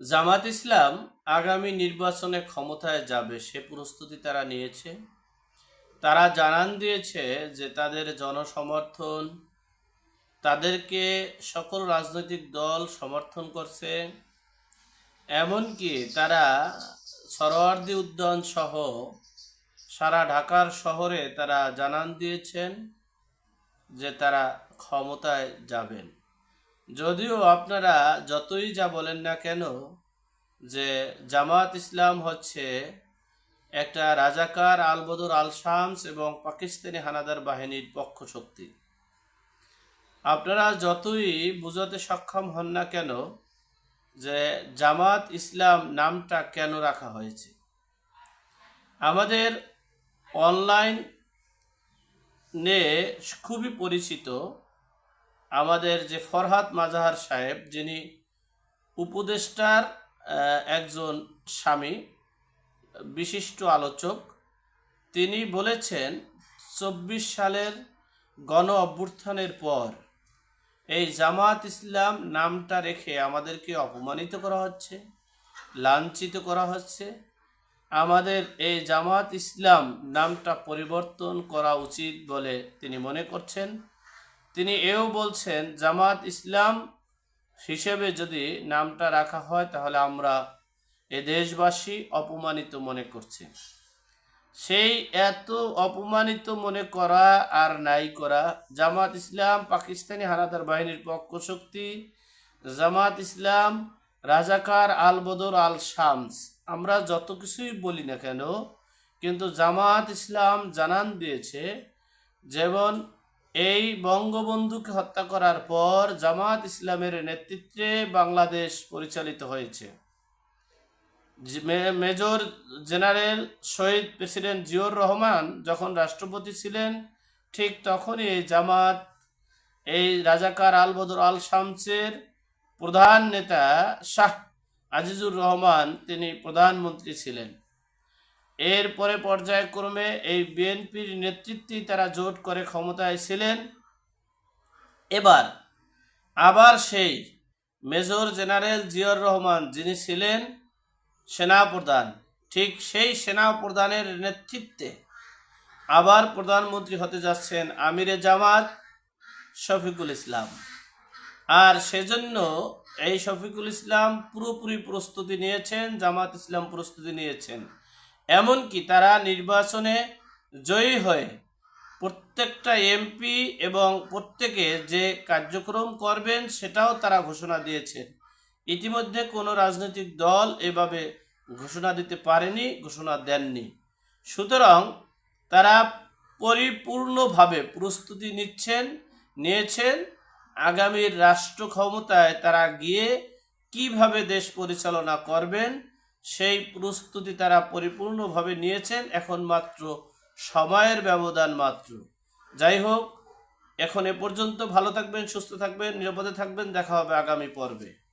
জামাত ইসলাম আগামী নির্বাচনে ক্ষমতায় যাবে, সে প্রস্তুতি তারা নিয়েছে। তারা জানান দিয়েছে যে তাদের জনসমর্থন, তাদেরকে সকল রাজনৈতিক দল সমর্থন করছে, এমনকি তারা সরোয়ার্দী উদ্যান সহ সারা ঢাকার শহরে তারা জানান দিয়েছেন যে তারা ক্ষমতায় যাবেন। যদিও আপনারা যতই যা বলেন না কেন যে জামাত ইসলাম হচ্ছে একটা রাজাকার আলবদর আল শামস এবং পাকিস্তানি হানাদার বাহিনীর পক্ষ শক্তি। আপনারা যতই বুঝাতে সক্ষম হন না কেন যে জামাত ইসলাম নামটা কেন রাখা হয়েছে। আমাদের অনলাইন নে খুবই পরিচিত আমাদের যে ফরহাদ মাজাহার সাহেব, যিনি উপদেষ্টার একজন স্বামী, বিশিষ্ট আলোচক, তিনি বলেছেন, চব্বিশ সালের গণ অভ্যুত্থানের পর এই জামাত ইসলাম নামটা রেখে আমাদেরকে অপমানিত করা হচ্ছে, লাঞ্ছিত করা হচ্ছে। আমাদের এই জামাত ইসলাম নামটা পরিবর্তন করা উচিত বলে তিনি মনে করছেন। তিনি এও বলছেন, জামাত ইসলাম হিসেবে যদি নামটা রাখা হয়, তাহলে আমরা এ দেশবাসী অপমানিত মনে করছি। সেই এত অপমানিত মনে করা আর নাই করা, জামাত ইসলাম পাকিস্তানি হানাদার বাহিনীর পক্ষ শক্তি, জামাত ইসলাম, রাজাকার আল বদর আল শামস আমরা যত কিছুই বলি না কেন, কিন্তু জামাত ইসলাম জানান দিয়েছে, যেমন এই বঙ্গবন্ধুকে হত্যা করার পর জামাত ইসলামের নেতৃত্বে বাংলাদেশ পরিচালিত হয়েছে। মেজর জেনারেল শহীদ প্রেসিডেন্ট জিয়র রহমান যখন রাষ্ট্রপতি ছিলেন, ঠিক তখনই জামাত এই রাজাকার আল বদর আল শামসের প্রধান নেতা শাহ আজিজুর রহমান তিনি প্রধানমন্ত্রী ছিলেন। এরপরে পর্যায়ক্রমে এই বিএনপির নেতৃত্বেই তারা জোট করে ক্ষমতায় ছিলেন। এবার আবার সেই মেজর জেনারেল জিয়র রহমান যিনি ছিলেন সেনাপ্রধান, ঠিক সেই সেনাপ্রধানের নেতৃত্বে আবার প্রধানমন্ত্রী হতে যাচ্ছেন আমিরে জামাত শফিকুল ইসলাম। আর সেজন্য এই শফিকুল ইসলাম পুরোপুরি প্রস্তুতি নিয়েছেন, জামাত ইসলাম প্রস্তুতি নিয়েছেন। এমনকি তারা নির্বাচনে জয়ী হয়ে প্রত্যেকটা এমপি এবং প্রত্যেকে যে কার্যক্রম করবেন সেটাও তারা ঘোষণা দিয়েছেন ইতিমধ্যে কোনো রাজনৈতিক দল এভাবে ঘোষণা দিতে পারেনি, ঘোষণা দেননি। সুতরাং তারা পরিপূর্ণভাবে প্রস্তুতি নিচ্ছেন, নিয়েছেন। আগামীর রাষ্ট্র ক্ষমতায় তারা গিয়ে কীভাবে দেশ পরিচালনা করবেন সেই প্রস্তুতি তারা পরিপূর্ণভাবে নিয়েছেন এখন মাত্র সময়ের ব্যবধান মাত্র। যাই হোক, এখন এ পর্যন্ত ভালো থাকবেন, সুস্থ থাকবেন, নিরাপদে থাকবেন, দেখা হবে আগামী পর্বে।